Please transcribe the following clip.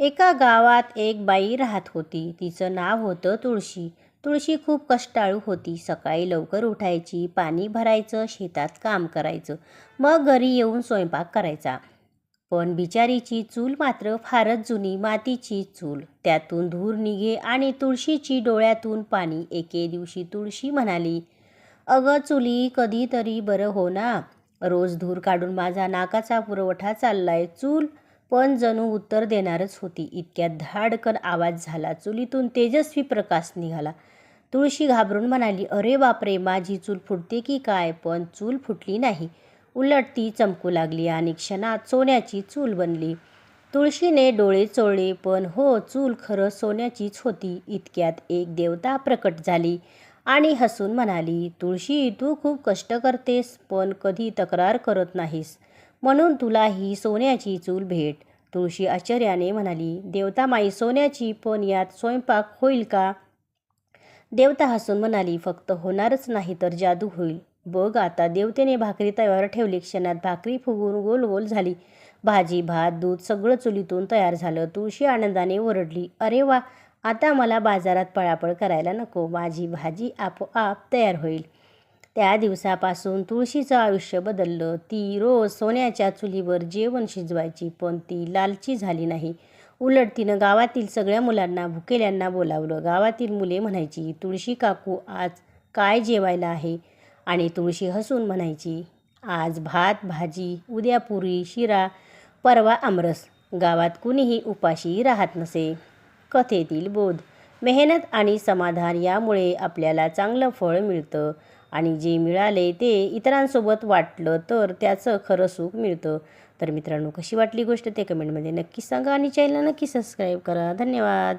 एका गावात एक बाई राहत होती. तिचं नाव होतं तुळशी. तुळशी खूप कष्टाळू होती. सकाळी लवकर उठायची पाणी भरायचं शेतात काम करायचं मग घरी येऊन स्वयंपाक करायचा. पण बिचारीची चूल मात्र फारच जुनी मातीची चूल. त्यातून धूर निघे आणि तुळशीची डोळ्यातून पाणी एके दिवशी तुळशी म्हणाली अगं चुली कधीतरी बरं हो ना. रोज धूर काढून माझा नाकाचा पुरवठा चाललाय. चूल पण जणू उत्तर देणारच होती. इतक्यात धाडकन आवाज झाला. चुलीतून तेजस्वी प्रकाश निघाला. तुळशी घाबरून म्हणाली अरे बापरे माझी चूल फुटते की काय? पण चूल फुटली नाही. उलट ती चमकू लागली आणि क्षणात सोन्याची चूल बनली. तुळशीने डोळे चोळले पण हो चूल खरं सोन्याचीच होती. इतक्यात एक देवता प्रकट झाली आणि हसून म्हणाली तुळशी तू खूप कष्ट करतेस पण कधी तक्रार करत नाहीस. म्हणून तुला ही सोन्याची चूल भेट. तुळशी आश्चर्याने म्हणाली देवता माई सोन्याची पण यात स्वयंपाक होईल का? देवता हसून म्हणाली फक्त होणारच नाही तर जादू होईल. बघ आता देवतेने भाकरी तव्यावर ठेवली क्षणात भाकरी फुगून गोल गोल झाली. भाजी भात दूध सगळं चुलीतून तयार झालं. तुळशी आनंदाने ओरडली अरे वा आता मला बाजारात पळापळ करायला नको. माझी भाजी आपोआप तयार होईल. त्या दिवसापासून तुळशीचं आयुष्य बदललं. ती रोज सोन्याच्या चुलीवर जेवण शिजवायची पण ती लालची झाली नाही. उलट तिनं गावातील सगळ्या मुलांना भुकेल्यांना बोलावलं. गावातील मुले म्हणायची तुळशी काकू आज काय जेवायला आहे? आणि तुळशी हसून म्हणायची आज भात भाजी उद्या पुरी शिरा परवा आमरस. गावात कुणीही उपाशी राहत नसे. कथेतील बोध. मेहनत आणि समाधान यामुळे आपल्याला चांगलं फळ मिळतं. आणि जे मिळाले ते इतरांसोबत वाटलं तर त्याचं खरं सुख मिळतं. तर मित्रांनो कशी वाटली गोष्ट ते कमेंटमध्ये नक्की सांगा आणि चॅनलला नक्की सबस्क्राईब करा. धन्यवाद!